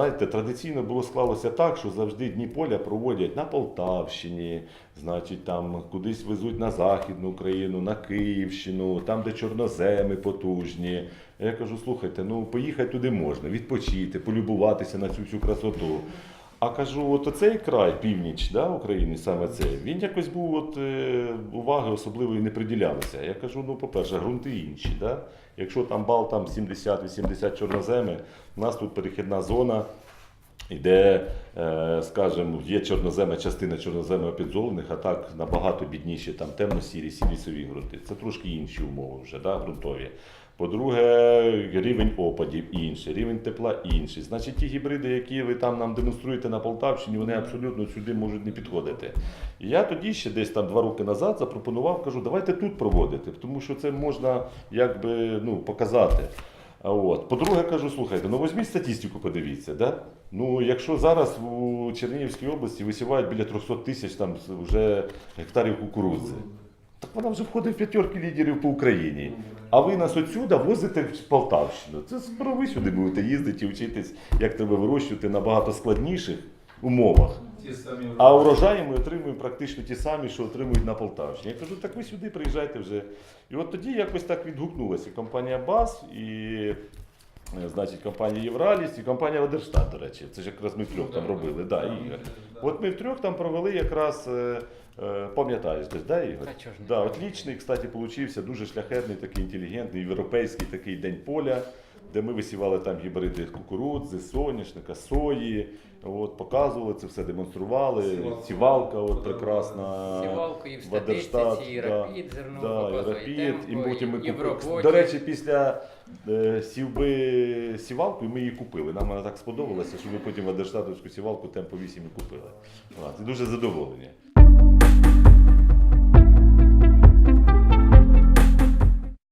Знаєте, традиційно було склалося так, що завжди дні поля проводять на Полтавщині, значить, там кудись везуть на Західну Україну, на Київщину, там, де чорноземи потужні. Я кажу, слухайте, ну поїхати туди можна, відпочити, полюбуватися на цю всю красоту. А кажу, от оцей край, північ да, України, саме цей, він якось був от, е, уваги особливої не приділялося. Я кажу, ну, по-перше, ґрунти інші. Да? Якщо там бал там 70-80 чорноземи, у нас тут перехідна зона, де, е, скажімо, є чорноземи, частина чорноземи підзолених, а так набагато бідніші, там темно-сірі, сірі ґрунти. Це трошки інші умови вже, да, ґрунтові. По-друге, рівень опадів інший, рівень тепла інший. Значить, ті гібриди, які ви там нам демонструєте на Полтавщині, вони абсолютно сюди можуть не підходити. І я тоді ще десь там два роки назад запропонував, кажу, давайте тут проводити, тому що це можна якби ну, показати. От. По-друге, кажу, слухайте, ну візьміть статистику, подивіться. Да? Ну, якщо зараз у Чернігівській області висівають біля 300 тисяч там вже гектарів кукурудзи, так вона вже входить в п'ятерки лідерів по Україні. А ви нас отсюда возите в Полтавщину. Це ви сюди будете їздити і вчитись, як треба вирощувати набагато складніших умовах. А урожаї ми отримуємо практично ті самі, що отримують на Полтавщині. Я кажу, так ви сюди приїжджайте вже. І от тоді якось так відгукнулася компанія БАС і е, значить, компанія Євраліс і компанія Водерштат, до речі. Це ж якраз ми втрьох там робили. Да, Ігор. От ми втрьох там провели якраз, е, е, пам'ятаєш десь, да, Ігор? Да, отлічний, кстати, получився, дуже шляхетний, такий інтелігентний, європейський такий день поля, де ми висівали там гібриди кукурудзи, соняшника, сої. От, показували це все, демонстрували. Сівалка. Сівалка, от прекрасна. Сівалку і в статистиці, і рапід зерно Да, і показує, рапід, і темпо, потім ми купили. До речі, після е, сівби сівалку ми її купили. Нам вона так сподобалася, що ми потім Водерштатовську сівалку темпо 8 і купили. І дуже задоволені.